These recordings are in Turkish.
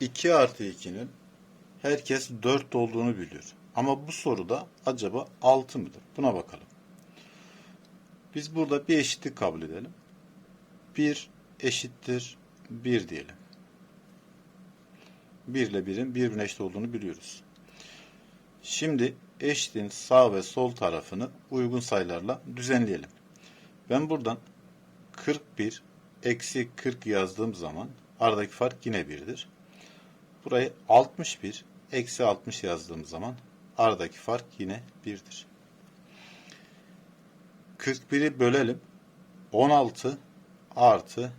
2 artı 2'nin herkes 4 olduğunu biliyor. Ama bu soruda acaba 6 mıdır? Buna bakalım. Biz burada bir eşitlik kabul edelim. 1 eşittir 1 diyelim. 1 ile 1'in birbirine eşit olduğunu biliyoruz. Şimdi eşitliğin sağ ve sol tarafını uygun sayılarla düzenleyelim. Ben buradan 41 eksi 40 yazdığım zaman aradaki fark yine 1'dir. Burayı 61 eksi 60 yazdığım zaman aradaki fark yine 1'dir. 41'i bölelim. 16 artı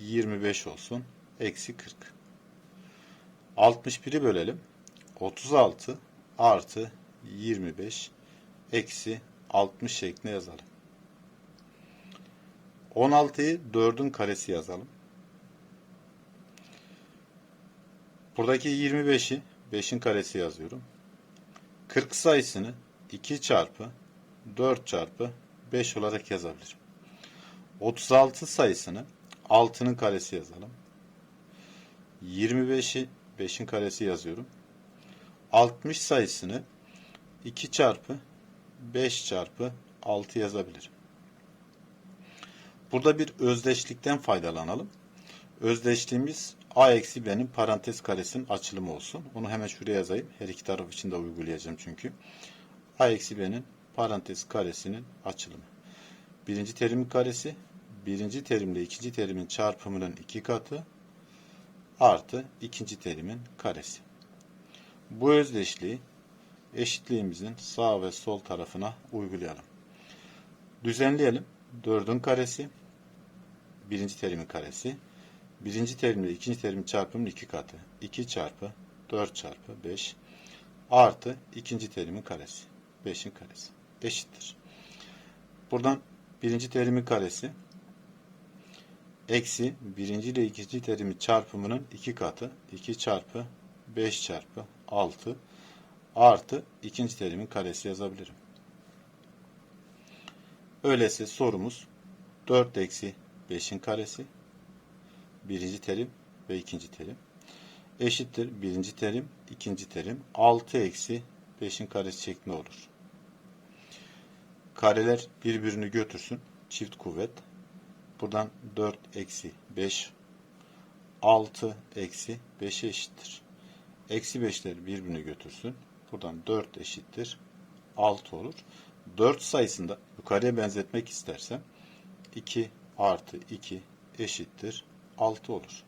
25 olsun. Eksi 40. 61'i bölelim. 36 artı 25 eksi 60 şeklinde yazalım. 16'yı 4'ün karesi yazalım. Buradaki 25'i 5'in karesi yazıyorum. 40 sayısını 2 çarpı 4 çarpı 5 olarak yazabilirim. 36 sayısını 6'nın karesi yazalım. 25'i 5'in karesi yazıyorum. 60 sayısını 2 çarpı 5 çarpı 6 yazabilirim. Burada bir özdeşlikten faydalanalım. Özdeşliğimiz a eksi b'nin parantez karesinin açılımı olsun. Onu hemen şuraya yazayım. Her iki taraf için de uygulayacağım çünkü. a eksi b'nin parantez karesinin açılımı. Birinci terimin karesi, birinci terimle ikinci terimin çarpımının iki katı artı ikinci terimin karesi. Bu özdeşliği eşitliğimizin sağ ve sol tarafına uygulayalım. Düzenleyelim. 4'ün karesi, birinci terimin karesi, birinci terimle ikinci terimin çarpımının iki katı. 2 çarpı 4 çarpı 5 artı ikinci terimin karesi. 5'in karesi. Eşittir. Buradan birinci terimin karesi eksi birinci ile ikinci terimin çarpımının iki katı. 2 çarpı 5 çarpı 6 artı ikinci terimin karesi yazabilirim. Öyleyse sorumuz 4 eksi 5'in karesi birinci terim ve ikinci terim eşittir birinci terim ikinci terim 6 eksi 5'in karesi şeklinde olur. Kareler birbirini götürsün. Çift kuvvet. Buradan 4 eksi 5 6 eksi 5'e eşittir. Eksi 5'leri birbirini götürsün. Buradan 4 eşittir 6 olur. 4 sayısında yukarıya benzetmek istersem 2 artı 2 eşittir 6 olur.